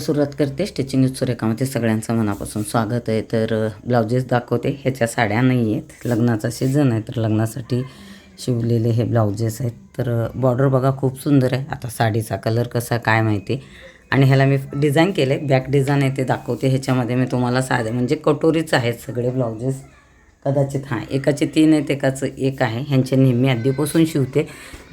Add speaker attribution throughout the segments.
Speaker 1: सुरुवात करते. Stitching with सुरेखामध्ये सगळ्यांचं मनापासून स्वागत आहे. तर ब्लाउजेस दाखवते. ह्याच्या साड्या नाही आहेत लग्नाचा सीझन आहे तर लग्नासाठी शिवलेले हे ब्लाउजेस आहेत. तर बॉर्डर बघा खूप सुंदर आहे. आता साडीचा कलर कसा काय माहिती? आणि ह्याला मी डिझाईन केलं आहे बॅक डिझाईन आहे ते दाखवते. ह्याच्यामध्ये मी तुम्हाला साधे म्हणजे कटोरीच आहेत सगळे ब्लाउजेस. कदाचित हां एकाचे तीन आहेत एकाचं एक आहे. ह्यांचे नेहमी आधीपासून शिवते.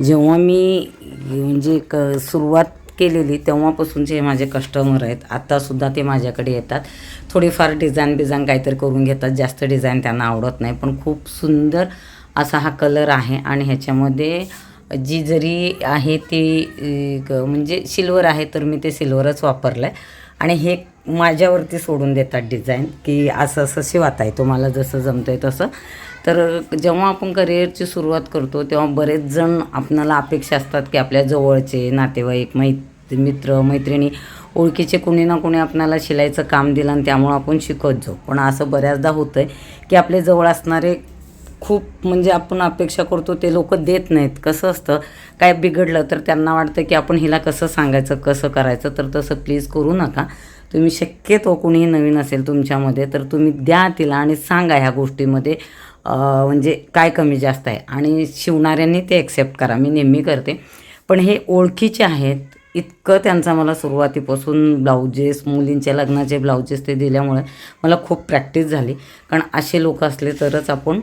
Speaker 1: जेव्हा मी म्हणजे क सुरुवात केलेली तेव्हापासूनचे हे माझे कस्टमर आहेत आत्तासुद्धा ते माझ्याकडे येतात. थोडीफार डिझाईन बिझाईन काहीतरी करून घेतात. जास्त डिझाईन त्यांना आवडत नाही पण खूप सुंदर असा हा कलर आहे आणि ह्याच्यामध्ये जी जरी आहे ती क- म्हणजे सिल्वर आहे तर मी ते सिल्वरच वापरलं आहे आणि हे माझ्यावरती सोडून देतात डिझाईन की असं असं शिवात आहे तुम्हाला जसं जमतं आहे तसं. तर जेव्हा आपण करिअरची सुरुवात करतो तेव्हा बरेच जण आपणाला अपेक्षा असतात की आपल्या जवळचे नातेवाईक मैत मित्र मैत्रिणी ओळखीचे कोणी ना कोणी आपणाला शिलाईचं काम दिलं आणि त्यामुळं आपण शिकत जाऊ. पण असं बऱ्याचदा होतं आहे की आपले जवळ असणारे खूप म्हणजे आपण अपेक्षा करतो ते लोक देत नाहीत. कसं असतं काय बिघडलं तर त्यांना वाटतं की आपण हिला कसं सांगायचं कसं करायचं तर तसं प्लीज करू नका. तुम्ही शक्यतो कोणीही नवीन असेल तुमच्यामध्ये तर तुम्ही द्या तिला आणि सांगा ह्या गोष्टीमध्ये म्हणजे काय कमी जास्त आहे. आणि शिवणाऱ्यांनी ते ॲक्सेप्ट करा. मी नेहमी करते. पण हे ओळखीचे आहेत. इतकं त्यांचा मला सुरुवातीपासून ब्लाउजेस मुलींच्या लग्नाचे ब्लाउजेस ते दिल्यामुळे मला खूप प्रॅक्टिस झाली. कारण असे लोक असले तरच आपण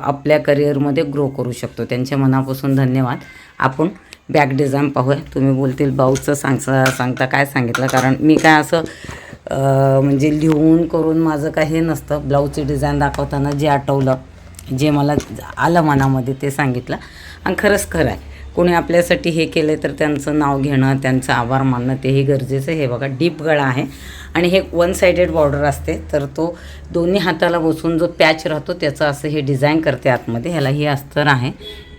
Speaker 1: आपल्या करिअरमध्ये ग्रो करू शकतो. त्यांच्या मनापासून धन्यवाद. आपण बॅक डिझाईन पाहूया. तुम्ही बोलतील ब्लाऊजचं सांगता सांगता काय सांगितलं? कारण मी काय असं म्हणजे लिहून करून माझं काही हे नसतं. ब्लाऊजची डिझाईन दाखवताना जे आठवलं जे मला आलं मनामध्ये ते सांगितलं. आणि खरंच खरं आहे. कोणी आपल्यासाठी हे केले तर त्यांचं नाव घेणं त्यांचं आभार मानणं तेही गरजेचं आहे. हे बघा डीप गळा आहे. आणि हे वन सायडेड बॉर्डर असते तर तो दोन्ही हाताला बसून जो पॅच राहतो त्याचं असं हे डिझाईन करते आतमध्ये. ह्याला हे अस्तर आहे.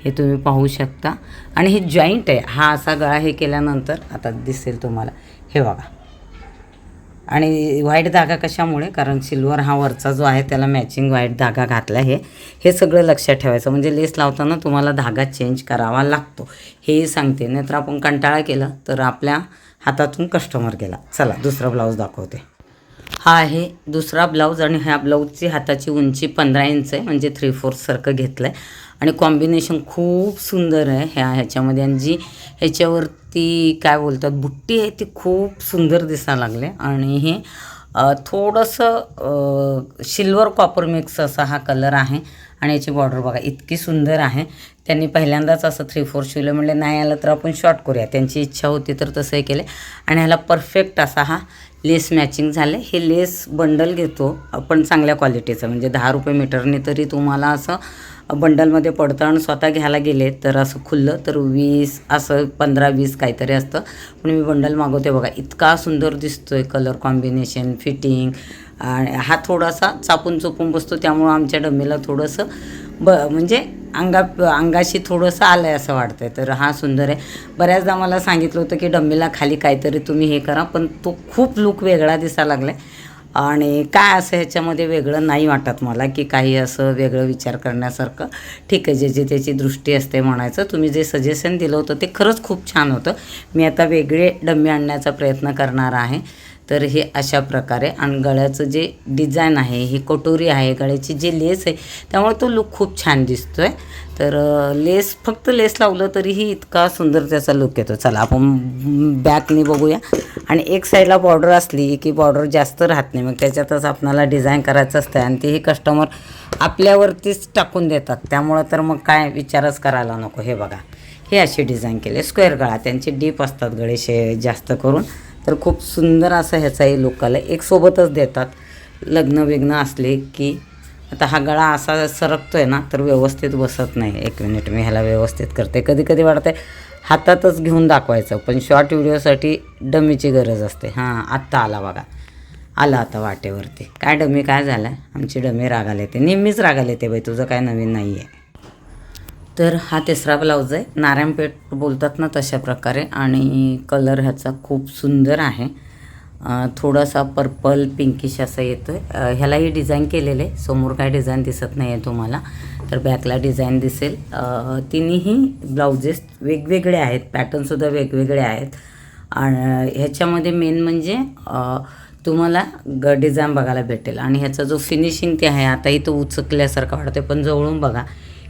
Speaker 1: हे तुम्ही पाहू शकता. आणि हे जॉईंट आहे. हा असा गळा हे केल्यानंतर आता दिसेल तुम्हाला. हे बघा. आणि व्हाईट धागा कशामुळे? कारण सिल्वर हा वरचा जो आहे त्याला मॅचिंग व्हाईट धागा घातला आहे. हे सगळं लक्षात ठेवायचं. म्हणजे लेस लावताना तुम्हाला धागा चेंज करावा लागतो. हेही सांगते. नाहीतर आपण कंटाळा केला तर आपल्या हातातून कस्टमर गेला. चला दुसरा ब्लाऊज दाखवते. हा आहे दुसरा ब्लाऊज आणि ह्या ब्लाऊजची हाताची उंची पंधरा इंच आहे. म्हणजे थ्री फोर्थसारखं घेतलं आहे आणि कॉम्बिनेशन खूप सुंदर आहे ह्या ह्याच्यामध्ये. आणि जी ह्याच्यावरती काय बोलतात बुट्टी आहे ती खूप सुंदर दिसायला लागले. आणि हे थोडंसं सिल्वर कॉपर मिक्स असा हा कलर आहे. आणि याची बॉर्डर बघा इतकी सुंदर आहे. त्यांनी पहिल्यांदाच असं थ्री फोर शिवलं. म्हणले नाही आलं तर आपण शॉर्ट करूया. त्यांची इच्छा होती तर तसंही केलं. आणि ह्याला परफेक्ट असा हा लेस मॅचिंग झाले. हे लेस बंडल घेतो आपण चांगल्या क्वालिटीचं म्हणजे दहा रुपये मीटरने तरी तुम्हाला असं बंडलमध्ये पडतं आणि स्वतः घ्यायला गेले तर असं खुल्लं तर वीस असं पंधरा वीस काहीतरी असतं. पण मी बंडल मागवते. बघा इतका सुंदर दिसतोय कलर कॉम्बिनेशन फिटिंग आणि हा थोडासा चापून चोपून बसतो. त्यामुळं आमच्या डम्मीला थोडंसं ब म्हणजे अंगा अंगाशी थोडंसं आलं आहे असं वाटतं आहे तर हा सुंदर आहे. बऱ्याचदा मला सांगितलं होतं की डम्मीला खाली काहीतरी तुम्ही हे करा पण तो खूप लुक वेगळा दिसायला लागला आहे आणि काय असं ह्याच्यामध्ये वेगळं नाही वाटत मला की काही असं वेगळं विचार करण्यासारखं. ठीक आहे ज्याची त्याची दृष्टी असते म्हणायचं तुम्ही जे सजेशन दिलं होतं ते खरंच खूप छान होतं. मी आता वेगळे डम्मे आणण्याचा प्रयत्न करणार आहे. तर हे अशा प्रकारे आणि गळ्याचं जे डिझाईन आहे ही कटोरी आहे गळ्याची जी लेस आहे त्यामुळे तो लुक खूप छान दिसतो आहे तर लेस फक्त लेस लावलं तरीही इतका सुंदर त्याचा लुक येतो. चला आपण बॅकने बघूया. आणि एक साईडला बॉर्डर असली की बॉर्डर जास्त राहत नाही. मग त्याच्यातच आपणाला डिझाईन करायचं असतं आणि तेही कस्टमर आपल्यावरतीच टाकून देतात. त्यामुळं तर मग काय विचारच करायला नको. हे बघा. हे अशी डिझाईन केले. स्क्वेअर गळा. त्यांचे डीप असतात गळे शे जास्त करून. तर खूप सुंदर असं ह्याचाही लोकाला आला एक सोबतच देतात. लग्न विग्न असले की आता हा गळा असा सरकतो आहे ना तर व्यवस्थित बसत नाही. एक मिनिट मी ह्याला व्यवस्थित करते. कधी कधी वाटतंय हातातच घेऊन दाखवायचं पण शॉर्ट व्हिडिओसाठी डमीची गरज असते. हां आत्ता आला बघा. आला आता वाटेवरती. काय डमी काय झालं? आमची डमी रागाला येते. नेहमीच रागाला येते बाई तुझं काय नवीन नाही आहे तर हा तिसरा ब्लाऊज आहे. नारायणपेठ बोलतात ना तशा प्रकारे आणि कलर ह्याचा खूप सुंदर आहे. थोडासा पर्पल पिंकिश असा येतो आहे ह्यालाही डिझाईन केलेलं आहे. समोर काय डिझाईन दिसत नाही आहे तुम्हाला तर बॅकला डिझाईन दिसेल. तिन्हीही तिन्ही ब्लाउजेस वेगवेगळे आहेत. पॅटर्नसुद्धा वेगवेगळे आहेत. आणि ह्याच्यामध्ये मेन म्हणजे तुम्हाला ग डिझाईन बघायला भेटेल. आणि ह्याचा जो फिनिशिंग ते आहे आताही तो उचकल्यासारखं वाटते पण जवळून बघा.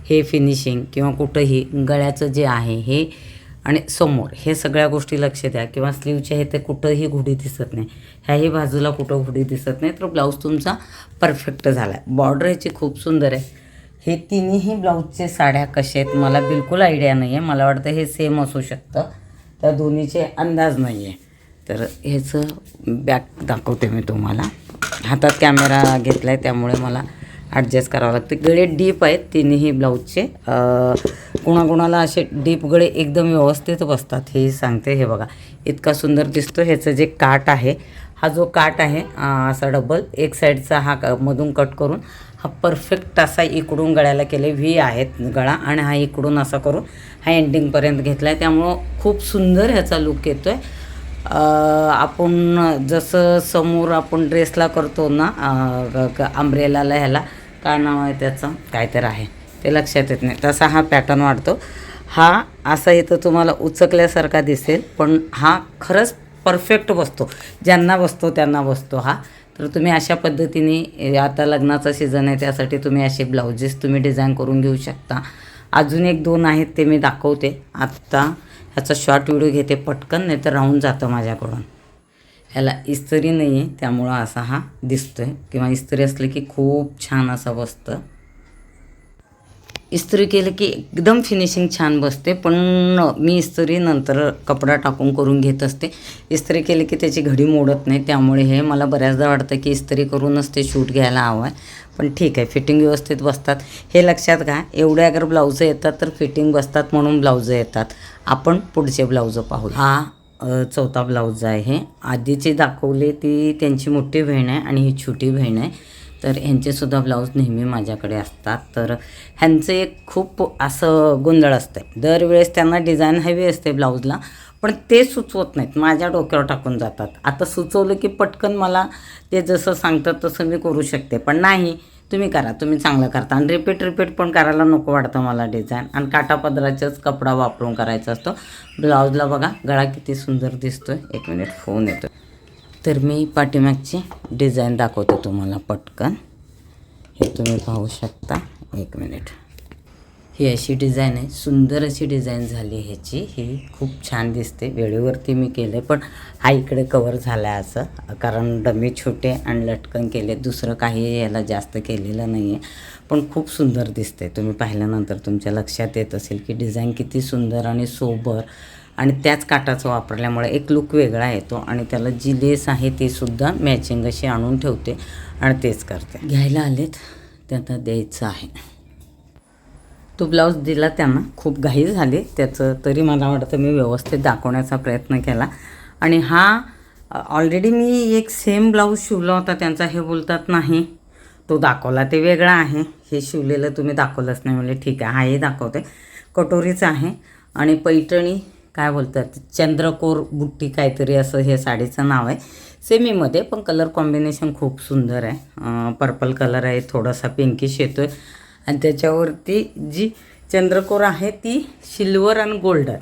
Speaker 1: हे फिनिशिंग किंवा कुठंही गळ्याचं जे आहे हे आणि समोर हे सगळ्या गोष्टी लक्ष द्या किंवा स्लीवच्या हे ते कुठंही घुडी दिसत नाही. ह्याही बाजूला कुठं घुडी दिसत नाही तर ब्लाऊज तुमचा परफेक्ट झाला आहे बॉर्डर ह्याची खूप सुंदर आहे. हे तिन्ही ब्लाऊजचे साड्या कशा आहेत मला बिलकुल आयडिया नाही आहे मला वाटतं हे सेम असू शकतं. त्या दोन्हीचे अंदाज नाही आहे तर ह्याचं बॅक दाखवते मी तुम्हाला. हातात कॅमेरा घेतला आहे त्यामुळे मला ॲडजस्ट करावं लागतं. गळे डीप आहेत तिन्ही ब्लाऊजचे कोणाकोणाला कुणाकुणाला असे डीप गळे एकदम व्यवस्थित बसतात हे सांगते हे बघा. इतका सुंदर दिसतो. ह्याचं जे काट आहे हा जो काट आहे असा डबल एक साईडचा हा क- मधून कट करून हा परफेक्ट असा इकडून गळ्याला केले व्ही आहेत गळा आणि हा इकडून असा करून हा एंडिंगपर्यंत घेतला आहे त्यामुळं खूप सुंदर ह्याचा लुक येतो आहे आपण जसं समोर आपण ड्रेसला करतो ना आंब्रेलाला ह्याला काय नाव आहे त्याचं? काय तर आहे. ते लक्षात येत नाही. तसा हा पॅटर्न वाढतो. हा असा इथं तुम्हाला उचकल्यासारखा दिसेल पण हा खरंच परफेक्ट बसतो ज्यांना बसतो त्यांना बसतो हा. तर तुम्ही अशा पद्धतीने आता लग्नाचा सीझन आहे त्यासाठी तुम्ही असे ब्लाउजेस तुम्ही डिझाईन करून घेऊ शकता. अजून एक दोन आहेत ते मी दाखवते. आत्ता ह्याचा शॉर्ट व्हिडिओ घेते पटकन नाही तर राहून जातं माझ्याकडून. ह्याला इस्त्री नाही आहे त्यामुळं असा हा दिसतो आहे किंवा इस्त्री असले की खूप छान असं बसतं. इस्त्री केलं की एकदम फिनिशिंग छान बसते पण मी इस्त्री नंतर कपडा टाकून करून घेत असते. इस्त्री केली की त्याची घडी मोडत नाही त्यामुळे हे मला बऱ्याचदा वाटतं की इस्त्री करूनच ते शूट घ्यायला हवं आहे पण ठीक आहे फिटिंग व्यवस्थित बसतात. हे लक्षात घ्या एवढे अगर ब्लाऊजं येतात तर फिटिंग बसतात म्हणून ब्लाऊजं येतात. आपण पुढचे ब्लाऊजं पाहू हा चौथा ब्लाऊज आहे आधीची दाखवली दाखवले ती त्यांची मोठी बहीण आहे आणि ही छोटी बहीण आहे. तर ह्यांचेसुद्धा ब्लाऊज नेहमी माझ्याकडे असतात. तर ह्यांचं एक खूप असं गोंधळ असतं दरवेळेस त्यांना डिझाईन हवी असते ब्लाऊजला पण ते सुचवत नाहीत. माझ्या डोक्यावर टाकून जातात. आता सुचवलं की पटकन मला ते जसं सांगतात तसं मी करू शकते. पण नाही. तुम्ही करा तुम्ही चांगलं करता. आणि रिपीट रिपीट पण करायला नको वाटतं मला डिझाईन आणि काटापदराचाच कपडा वापरून करायचा असतो. ब्लाऊजला बघा गळा किती सुंदर दिसतोय. एक मिनिट फोन येतो तर मी पाठीमागची डिझाईन दाखवते तुम्हाला पटकन. हे तुम्ही पाहू शकता. एक मिनिट ही अशी डिझाईन आहे. सुंदर अशी डिझाईन झाली ह्याची. ही खूप छान दिसते. वेळेवरती मी केलं पण हा इकडे कवर झाला आहे असं. कारण डमी छोटे आणि लटकन केले. दुसरं काही याला जास्त केलेलं नाही आहे पण खूप सुंदर दिसते तुम्ही पाहिल्यानंतर तुमच्या लक्षात येत असेल की डिझाईन किती सुंदर आणि सोबर आणि त्याच काटाचं वापरल्यामुळे एक लुक वेगळा येतो आणि त्याला जी लेस आहे ती सुद्धा मॅचिंग अशी आणून ठेवते आणि तेच करते. घ्यायला आलेत. ते आता द्यायचं आहे. तो ब्लाऊज दिला त्यांना. खूप घाई झाली. त्याचं तरी मला वाटतं मी व्यवस्थित दाखवण्याचा प्रयत्न केला. आणि हा ऑलरेडी मी एक सेम ब्लाऊज शिवला होता. त्यांचा हे बोलतात नाही. तो दाखवला ते वेगळा आहे. हे शिवलेलं तुम्ही दाखवलंच नाही. म्हणजे ठीक आहे हाही दाखवते. कटोरीचं आहे. आणि पैठणी काय बोलतात चंद्रकोर बुट्टी काहीतरी असं हे साडीचं नाव आहे. सेमीमध्ये पण कलर कॉम्बिनेशन खूप सुंदर आहे. पर्पल कलर आहे थोडासा पिंकिश येतो आहे आणि त्याच्यावरती जी चंद्रकोर आहे ती सिल्वर आणि गोल्डन.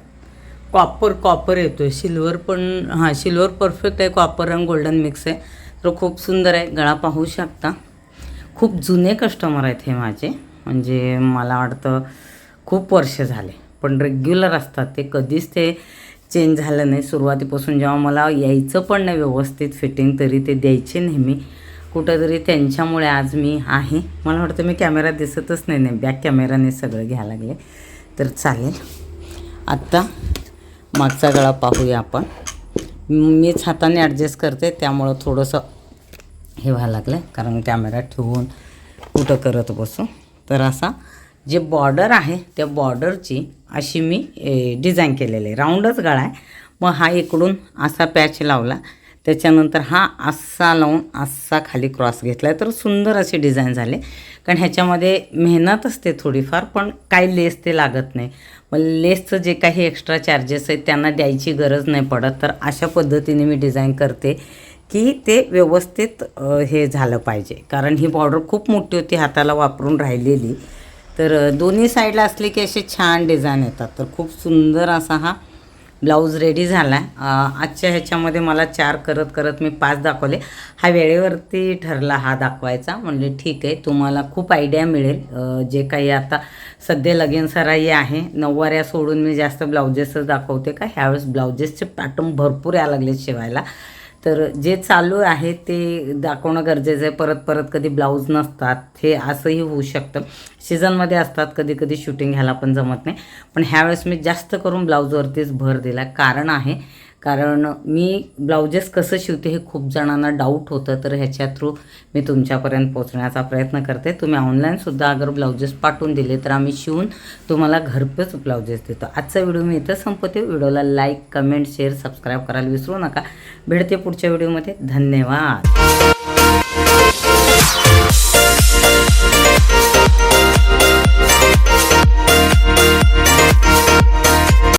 Speaker 1: कॉपर कॉपर येतो आहे सिल्वर पण हां सिल्वर परफेक्ट आहे कॉपर आणि गोल्डन मिक्स आहे. तर खूप सुंदर आहे. गळा पाहू शकता. खूप जुने कस्टमर आहेत हे माझे. म्हणजे मला वाटतं खूप वर्ष झाले. पण रेग्युलर असतात. ते कधीच ते चेंज झालं नाही. सुरुवातीपासून जेव्हा मला यायचं पण नाही व्यवस्थित फिटिंग तरी ते द्यायचे नेहमी. कुठंतरी त्यांच्यामुळे आज मी आहे. मला वाटतं मी कॅमेरा दिसतच नाही नाही बॅक कॅमेराने सगळं घ्यायला लागले. तर चालेल. आत्ता मागचा गळा पाहूया आपण. मीच हाताने ॲडजस्ट करते त्यामुळं थोडंसं हे व्हायला लागलं कारण कॅमेरा ठेवून कुठं करत बसू. तर असा जे बॉर्डर आहे त्या बॉर्डरची अशी मी डिझाईन केलेली आहे. राऊंडच गळा आहे. मग हा इकडून असा पॅच लावला. त्याच्यानंतर हा आस्सा लावून आस्सा खाली क्रॉस घेतला आहे तर सुंदर असे डिझाईन झाले. कारण ह्याच्यामध्ये मेहनत असते थोडीफार पण काही लेस ते लागत नाही. मग लेसचं जे काही एक्स्ट्रा चार्जेस आहेत त्यांना द्यायची गरज नाही पडत. तर अशा पद्धतीने मी डिझाईन करते की ते व्यवस्थित हे झालं पाहिजे. कारण ही बॉर्डर खूप मोठी होती हाताला वापरून राहिलेली. तर दोन्ही साईडला असले की असे छान डिझाईन येतात. तर खूप सुंदर असा हा ब्लाऊज रेडी झाला आहे आजच्या ह्याच्यामध्ये मला चार करत करत मी पाच दाखवले. हा वेळेवरती ठरला हा दाखवायचा. म्हणले ठीक आहे तुम्हाला खूप आयडिया मिळेल. जे काही आता सध्या लगीन सराई आहे नऊवाऱ्या सोडून मी जास्त ब्लाउजेसच दाखवते का? ह्यावेळेस ब्लाउजेसचे पॅटर्न भरपूर यायला लागले शिवायला. तर जे चालू आहे ते दाखवणं गरजेचं आहे. परत परत कधी ब्लाऊज नसतात हे असंही होऊ शकतं. सीझनमध्ये असतात कधी कधी शूटिंग ह्याला पण जमत नाही. पण ह्यावेळेस मी जास्त करून ब्लाऊजवरतीच भर दिला. कारण आहे कारण मी ब्लाउजेस कसं शिवते हे खूप जणांना डाऊट होतं. तर ह्याच्या थ्रू मी तुमच्यापर्यंत पोहोचण्याचा प्रयत्न करते. तुम्ही ऑनलाईनसुद्धा अगर ब्लाउजेस पाठवून दिले तर आम्ही शिवून तुम्हाला घरपोच ब्लाउजेस देतो. आजचा व्हिडिओ मी इथं संपवते. व्हिडिओला लाईक कमेंट शेअर सबस्क्राईब करायला विसरू नका. भेटते पुढच्या व्हिडिओमध्ये धन्यवाद.